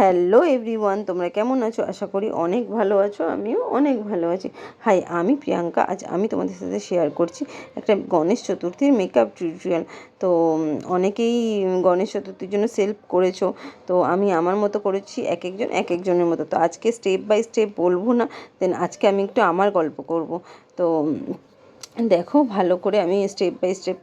Hello everyone, তোমরা কেমন আছো? আশা করি অনেক ভালো আছো, আমিও অনেক ভালো আছি। হাই, আমি প্রিয়াঙ্কা, আজ আমি তোমাদের সাথে শেয়ার করছি একটা গণেশ চতুর্থীর মেকআপ টিউটোরিয়াল তো অনেকেই গণেশ চতুর্থীর জন্য সেলফ করেছ, তো আমি আমার মতো করেছি, এক একজন এক একজনের মতো। তো আজকে স্টেপ বাই স্টেপ বলব না দেন আজকে আমি একটু আমার গল্প করব। তো দেখো ভালো করে আমি স্টেপ বাই স্টেপ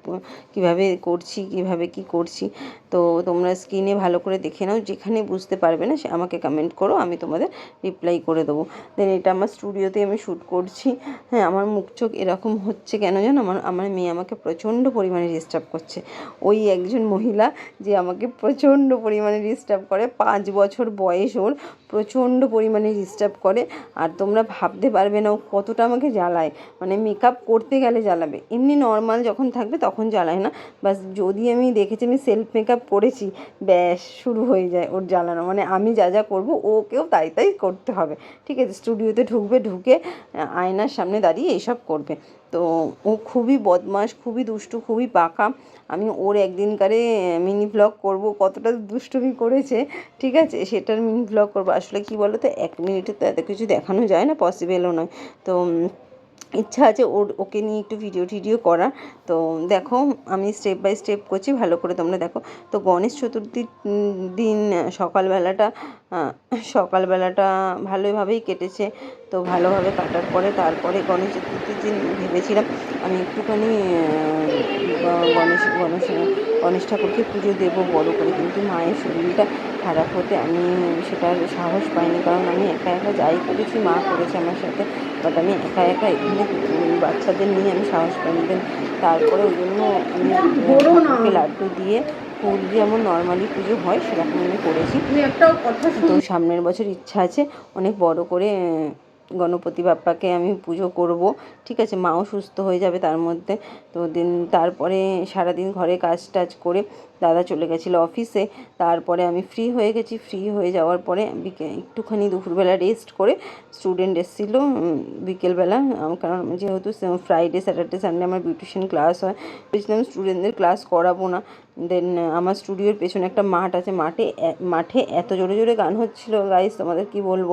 কীভাবে করছি, কীভাবে কি করছি। তো তোমরা স্ক্রিনে ভালো করে দেখে নাও, যেখানে বুঝতে পারবে না, সে আমাকে কমেন্ট করো, আমি তোমাদের রিপ্লাই করে দেবো। দেন এটা আমার স্টুডিওতে আমি শ্যুট করছি। হ্যাঁ আমার মুখ চোখ এরকম হচ্ছে কেন জানো? আমার আমার মেয়ে আমাকে প্রচণ্ড পরিমাণে ডিস্টার্ব করছে। ওই একজন মহিলা যে আমাকে প্রচণ্ড পরিমাণে ডিস্টার্ব করে, পাঁচ বছর বয়স ওর, প্রচণ্ড পরিমাণে ডিস্টার্ব করে। আর তোমরা ভাবতে পারবে না, ও কতটা আমাকে জ্বালায়। মানে মেকআপ করতে গেলে জ্বালাবে। এমনি নর্মাল যখন থাকবে তখন জ্বালায় না। বাস যদি আমি দেখেছি আমি সেলফ মেকআপ করেছি ব্যাস শুরু হয়ে যায় ওর জ্বালানো। মানে আমি যা যা করব ওকেও তাই তাই করতে হবে। ঠিক আছে স্টুডিওতে ঢুকবে, ঢুকে আয়নার সামনে দাঁড়িয়ে এইসব করবে। তো ও খুবই বদমাস খুবই দুষ্টু, খুবই পাকা। আমি ওর একদিনকারে মিনি ব্লগ করব, কতটা দুষ্টুমি করেছে, ঠিক আছে? সেটার মিনি ব্লগ করব। আসলে কি বলো তো এক মিনিটে তো এত কিছু দেখানো যায় না পসিবেলও নয়। তো ইচ্ছা আছে ওর, ওকে নিয়ে একটু ভিডিও টিডিও করার। তো দেখো, আমি স্টেপ বাই স্টেপ করছি, ভালো করে তোমরা দেখো। তো গণেশ চতুর্থীর দিন সকালবেলাটা সকালবেলাটা ভালোভাবেই কেটেছে। তো ভালোভাবে কাটার পরে তারপরে গণেশ চতুর্থীর দিন ভেবেছিলাম আমি একটুখানি গণেশ গণেশ গণেশ ঠাকুরকে পুজো দেবো বড় করে। কিন্তু মায়ের শরীরটা খারাপ হতে আমি সেটার সাহস পাইনি। কারণ আমি একা একা যাই করেছি মা করেছে আমার সাথে। বাট আমি একা একা এখানে বাচ্চাদের নিয়ে আমি সাহস পাইনি। তারপরে ওই জন্য আমি লাড্ডু দিয়ে ফুল যেমন নর্মালি পুজো হয় সেরকম আমি করেছি। তো সামনের বছর ইচ্ছা আছে অনেক বড় করে গণপতি বাপ্পাকে আমি পুজো করব। ঠিক আছে, মাও সুস্থ হয়ে যাবে তার মধ্যে। তো দিন, তারপরে সারাদিন ঘরে কাজ টাজ করে দাদা চলে গেছিল অফিসে তারপরে আমি ফ্রি হয়ে গেছি। ফ্রি হয়ে যাওয়ার পরে একটুখানি দুপুরবেলা রেস্ট করে স্টুডেন্ট এসেছিল বিকেলবেলা। কারণ যেহেতু ফ্রাইডে স্যাটারডে সানডে আমার বিউটিশিয়ান ক্লাস হয়। ভেবেছিলাম স্টুডেন্টদের ক্লাস করাবো না। দেন আমার স্টুডিওর পেছনে একটা মাঠ আছে। মাঠে মাঠে এত জোরে জোরে গান হচ্ছিল। গাইস তোমাদের কি বলব?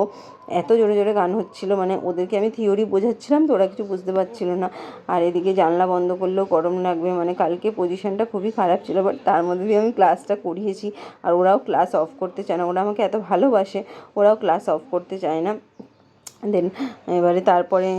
এত জোরে জোরে গান হচ্ছিল। মানে ওদেরকে আমি থিওরি বোঝাচ্ছিলাম, তো ওরা কিছু বুঝতে পারছিল না। আর এদিকে জানলা বন্ধ করলেও গরম লাগবে। মানে কালকে পজিশনটা খুবই খারাপ ছিল বাট তার মধ্যে দিয়ে আমি ক্লাসটা করিয়েছি আর ওরাও ক্লাস অফ করতে চায় না, ওরা আমাকে এত ভালোবাসে, ওরাও ক্লাস অফ করতে চায় না। দেন এবারে তারপরে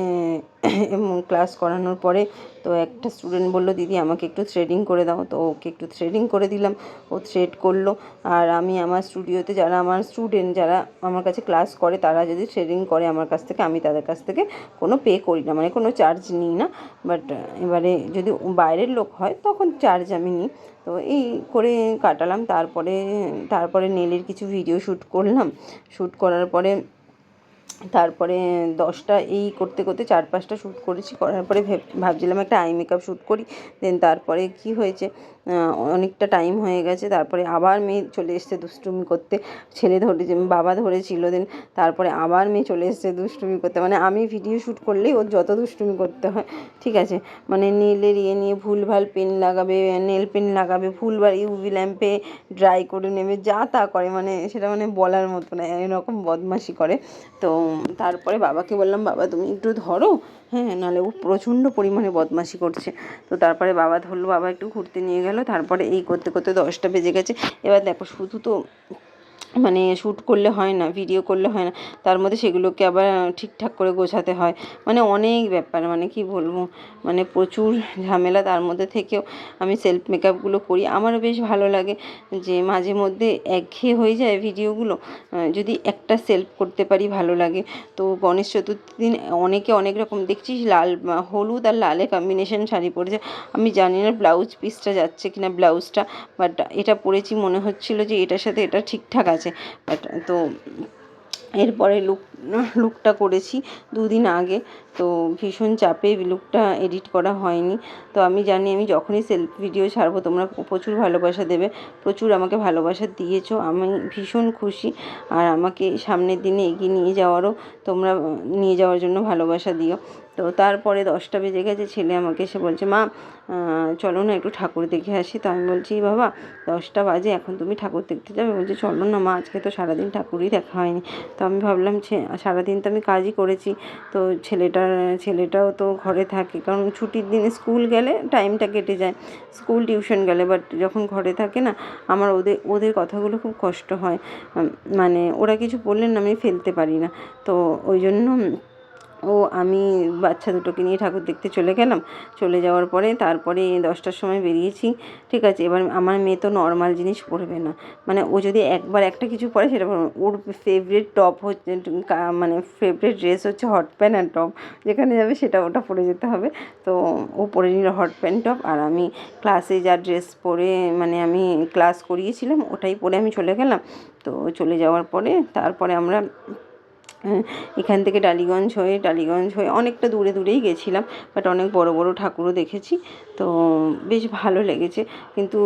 ক্লাস করানোর পরে তো একটা স্টুডেন্ট বলল, দিদি, আমাকে একটু থ্রেডিং করে দাও। তো ওকে একটু থ্রেডিং করে দিলাম। ও থ্রেড করল। আর আমি আমার স্টুডিওতে যারা আমার স্টুডেন্ট যারা আমার কাছে ক্লাস করে, তারা যদি থ্রেডিং করে আমার কাছ থেকে, আমি তাদের কাছ থেকে কোনো পে করি না। মানে কোনো চার্জ নিই না। বাট এবারে যদি বাইরের লোক হয়, তখন চার্জ আমি নিই। তো এই করে কাটালাম। তারপরে তারপরে নেলের কিছু ভিডিও শ্যুট করলাম। শ্যুট করার পরে তারপরে দশটা এই করতে করতে চার পাঁচটা শ্যুট করেছি, করার পরে ভেব- ভাবছিলাম একটা আই মেকআপ শ্যুট করি দেন তারপরে কি হয়েছে অনেকটা টাইম হয়ে গেছে, তারপরে আবার মেয়ে চলে এসছে দুষ্টুমি করতে, ছেলে ধরে বাবা ধরেছিল দেন তারপরে আবার মেয়ে চলে এসছে দুষ্টুমি করতে মানে আমি ভিডিও শ্যুট করলেই ওর যত দুষ্টুমি করতে হয়, ঠিক আছে মানে নেলের ইয়ে নিয়ে ভুলভাল পেন লাগাবে নেল পেন লাগাবে ভুলবার ইউভি ল্যাম্পে ড্রাই করে নেবে, যা তা করে মানে সেটা মানে বলার মতো না, এরকম বদমাশি করে, তো তারপরে বাবাকে বললাম, বাবা, তুমি একটু ধরো। হ্যাঁ নাহলে ও প্রচণ্ড পরিমাণে বদমাশি করছে। তো তারপরে বাবা ধরলো, বাবা একটু ঘুরতে নিয়ে গেল। তারপরে এই করতে করতে দশটা বেজে গেছে। এবার দেখো, শুধু তো মানে শ্যুট করলে হয় না ভিডিও করলে হয় না, তার মধ্যে সেগুলোকে আবার ঠিকঠাক করে গোছাতে হয়। মানে অনেক ব্যাপার মানে কি বলব? মানে প্রচুর ঝামেলা তার মধ্যে থেকেও আমি সেলফ মেকআপগুলো করি। আমারও বেশ ভালো লাগে যে মাঝে মধ্যে একঘেয়ে হয়ে যায় ভিডিওগুলো যদি একটা সেলফ করতে পারি ভালো লাগে। তো গণেশ চতুর্থীর দিন অনেকে অনেক রকম দেখছিস লাল, হলুদ আর লালে কম্বিনেশন শাড়ি পরেছে। আমি জানি না ব্লাউজ পিসটা যাচ্ছে কিনা ব্লাউজটা বাট এটা পরেছি, মনে হচ্ছিল যে এটার সাথে এটা ঠিকঠাক আছে। বাট তো এরপরে লুক লুকটা করেছি দুদিন আগে। তো ভীষণ চাপে লুকটা এডিট করা হয়নি। তো আমি জানি আমি যখনই সেলফ ভিডিও ছাড়বো, তোমরা প্রচুর ভালোবাসা দেবে। প্রচুর আমাকে ভালোবাসা দিয়েছ। আমি ভীষণ খুশি। আর আমাকে সামনের দিনে এগিয়ে নিয়ে যাওয়ারও, তোমরা নিয়ে যাওয়ার জন্য ভালোবাসা দিও। তো তারপরে দশটা বেজে গেছে, ছেলে আমাকে এসে বলছে, মা চলো না একটু ঠাকুর দেখে আসি। তো আমি বলছি, বাবা, দশটা বাজে, এখন তুমি ঠাকুর দেখতে যাবে? বলছে, চলো না মা, আজকে তো সারাদিন ঠাকুরই দেখা হয়নি। তো আমি ভাবলাম সারাদিন তো আমি কাজই করেছি। তো ছেলেটার ছেলেটাও তো ঘরে থাকে, কারণ ছুটির দিনে স্কুল গেলে টাইমটা কেটে যায়। স্কুল টিউশন গেলে, বাট যখন ঘরে থাকে না, আমার ওদের ওদের কথাগুলো খুব কষ্ট হয়। মানে ওরা কিছু বললেন আমি ফেলতে পারি না। তো ওই জন্য ও আমি বাচ্চা দুটোকে নিয়ে ঠাকুর দেখতে চলে গেলাম। চলে যাওয়ার পরে তারপরে দশটার সময় বেরিয়েছি। ঠিক আছে, এবার আমার মেয়ে তো নর্মাল জিনিস পরবে না। মানে ও যদি একবার একটা কিছু পরে সেটা। ওর ফেভারিট টপ হচ্ছে মানে ফেভারিট ড্রেস হচ্ছে হট প্যান্ট আর টপ যেখানে যাবে সেটা ওটা পরে যেতে হবে। তো ও পরে নিল হট প্যান্ট টপ আর আমি ক্লাসে যা ড্রেস পরে মানে আমি ক্লাস করিয়েছিলাম, ওটাই পরে আমি চলে গেলাম। তো চলে যাওয়ার পরে তারপরে আমরা এখান থেকে টালিগঞ্জ হয়ে টালিগঞ্জ হয়ে অনেকটা দূরে দূরেই গেছিলাম বাট অনেক বড় বড় ঠাকুরও দেখেছি, তো বেশ ভালো লেগেছে, কিন্তু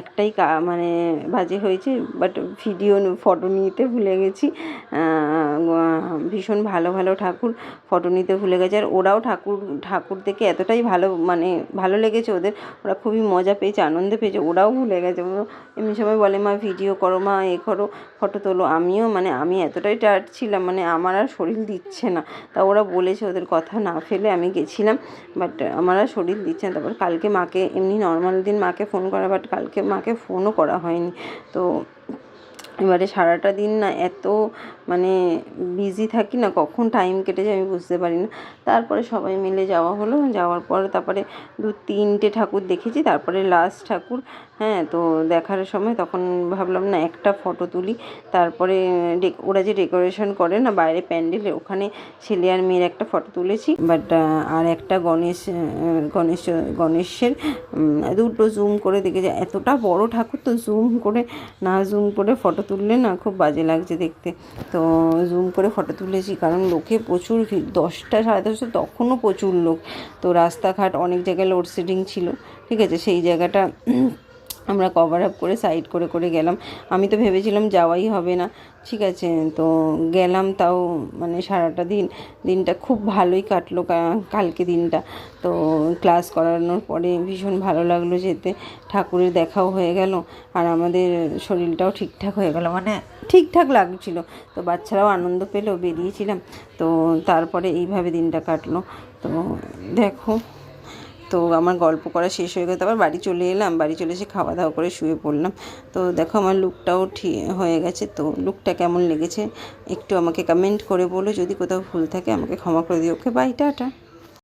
একটাই মানে বাজে হয়েছে বাট ভিডিও ফটো নিতে ভুলে গেছি ভীষণ ভালো ভালো ঠাকুর ফটো নিতে ভুলে গেছে, আর ওরাও ঠাকুর ঠাকুর দেখে এতটাই ভালো মানে ভালো লেগেছে ওদের, ওরা খুবই মজা পেয়েছে, আনন্দ পেয়েছে, ওরাও ভুলে গেছে এমনি সময় বলে, মা ভিডিও করো, মা, এ করো ফটো তোলো। আমিও মানে আমি এতটাই টায়ার্ড ছিলাম মানে আমার আর শরীর দিচ্ছে না। তা ওরা বলেছে ওদের কথা না ফেলে আমি গেছিলাম বাট আমার আর শরীর দিচ্ছে না। তারপর কালকে মাকে, এমনি নর্মাল দিন মাকে ফোন করা বাট কালকে মাকে ফোনও করা হয়নি। তো এবারে সারাটা দিন না এত মানে বিজি থাকি না, কখন টাইম কেটে যায় আমি বুঝতে পারি না। তারপরে সবাই মিলে যাওয়া হলো, যাওয়ার পর তারপরে দু তিনটে ঠাকুর দেখেছি, তারপরে লাস্ট ঠাকুর হ্যাঁ তো দেখার সময় তখন ভাবলাম না একটা ফটো তুলি। তারপরে ওরা যে ডেকোরেশন করে না বাইরে প্যান্ডেলে, ওখানে ছেলে আর মেয়ের একটা ফটো তুলেছি। বাট আর একটা গণেশ গণেশ, গণেশের দুটো জুম করে দেখেছি। এতটা বড় ঠাকুর তো জুম করে, না জুম করে ফটো তুললে না খুব বাজে লাগছে দেখতে। তো জুম করে ফটো তুলেছি, কারণ লোকে প্রচুর ভিড় দশটা, সাড়ে দশটা তখনও প্রচুর লোক। তো রাস্তাঘাট অনেক জায়গায় লোডশেডিং ছিল, ঠিক আছে? সেই জায়গাটা আমরা কভার আপ করে সাইড করে করে গেলাম। আমি তো ভেবেছিলাম যাওয়াই হবে না। ঠিক আছে, তো গেলাম তাও মানে সারাটা দিন, দিনটা খুব ভালোই কাটলো কালকে দিনটা। তো ক্লাস করানোর পরে ভীষণ ভালো লাগল যেতে। ঠাকুরের দেখাও হয়ে গেল, আর আমাদের শরীরটাও ঠিকঠাক হয়ে গেল। মানে ঠিকঠাক লাগছিল, তো বাচ্চারাও আনন্দ পেল, বেরিয়েছিলাম। তো তারপরে এইভাবে দিনটা কাটলো। তো দেখো তো আমার গল্প করা শেষ হয়ে গেছে তারপর বাড়ি চলে এলাম, বাড়ি চলে এসে খাওয়া দাওয়া করে শুয়ে পড়লাম। তো দেখো আমার লুকটাও ঠিক হয়ে গেছে। তো লুকটা কেমন লেগেছে একটু আমাকে কমেন্ট করে বলো, যদি কোথাও ভুল থাকে আমাকে ক্ষমা করে দিও। Okay bye tata.